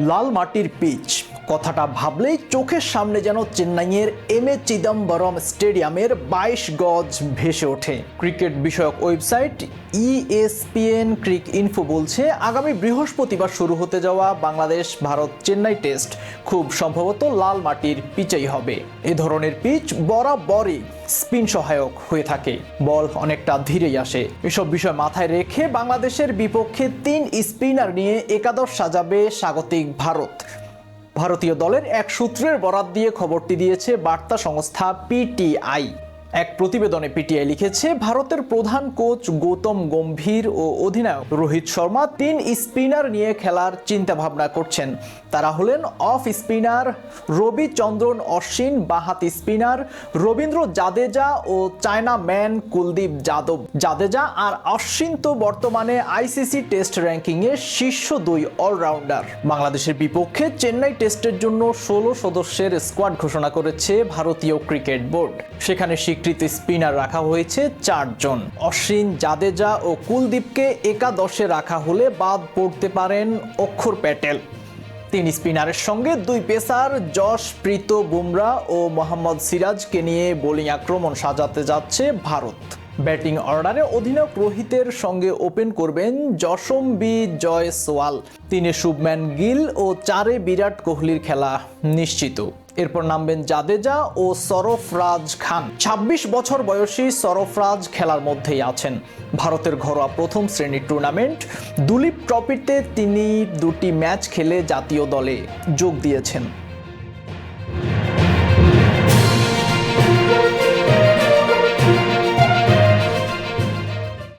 লাল মাটির পিচ। কথাটা ভাবলেই চোখের সামনে যেন চেন্নাইয়ের এম এ চিদম্বরম স্টেডিয়ামের বাইশ গজ ভেসে ওঠে। ক্রিকেট বিষয়ক website E ESPN cricinfo বলছে, আগামী বৃহস্পতিবার শুরু হতে যাওয়া বাংলাদেশ ভারত চেন্নাই টেস্ট খুব সম্ভবত লাল মাটির পিচেই হবে। এ ধরনের পিচ বরাবরই স্পিন সহায়ক হয়ে থাকে। বল অনেকটা ধীরেই আসে। এসব বিষয় মাথায় রেখে বাংলাদেশের বিপক্ষে তিন স্পিনার নিয়ে একাদশ সাজাবে স্বাগতিক ভারত। ভারতীয় দলের এক সূত্রের বরাত দিয়ে খবরটি দিয়েছে বার্তা সংস্থা পিটিআই এক প্রতিবেদনে পিটিআই লিখেছে, ভারতের প্রধান কোচ গৌতম গম্ভীর ও অধিনায়ক রোহিত শর্মা তিন স্পিনার নিয়ে খেলার চিন্তা ভাবনা করছেন। তারা হলেন অফ স্পিনার রবিচন্দ্রন অশ্বিন, বাহাতি স্পিনার রবীন্দ্র জাদেজা ও চায়না ম্যান কুলদীপ যাদব। জাদেজা আর অশ্বিন তো বর্তমানে আইসিসি টেস্ট র্যাঙ্কিংয়ে শীর্ষ দুই অলরাউন্ডার। বাংলাদেশের বিপক্ষে চেন্নাই টেস্টের জন্য ষোলো সদস্যের স্কোয়াড ঘোষণা করেছে ভারতীয় ক্রিকেট বোর্ড। সেখানে স্বীকৃত স্পিনার রাখা হয়েছে চারজন। অশ্বিন, জাদেজা ও কুলদীপকে একাদশে রাখা হলে বাদ পড়তে পারেন অক্ষর প্যাটেল। তিন স্পিনারের সঙ্গে দুই পেসার, যশ, প্রীত বুমরা ও মোহাম্মদ সিরাজকে নিয়ে বোলিং আক্রমণ সাজাতে যাচ্ছে ভারত। ব্যাটিং অর্ডারে অধিনায়ক রোহিতের সঙ্গে ওপেন করবেন যশম বি জয় সোয়াল তিনে শুভম্যান গিল ও চারে বিরাট কোহলির খেলা নিশ্চিত। এরপর নামবেন জাদেজা ও সরফরাজ খান। ২৬ বছর বয়সী সরফরাজ খেলার মধ্যেই আছেন। ভারতের ঘরোয়া প্রথম শ্রেণির টুর্নামেন্ট দুলীপ ট্রফিতে তিনি দুটি ম্যাচ খেলে জাতীয় দলে যোগ দিয়েছেন।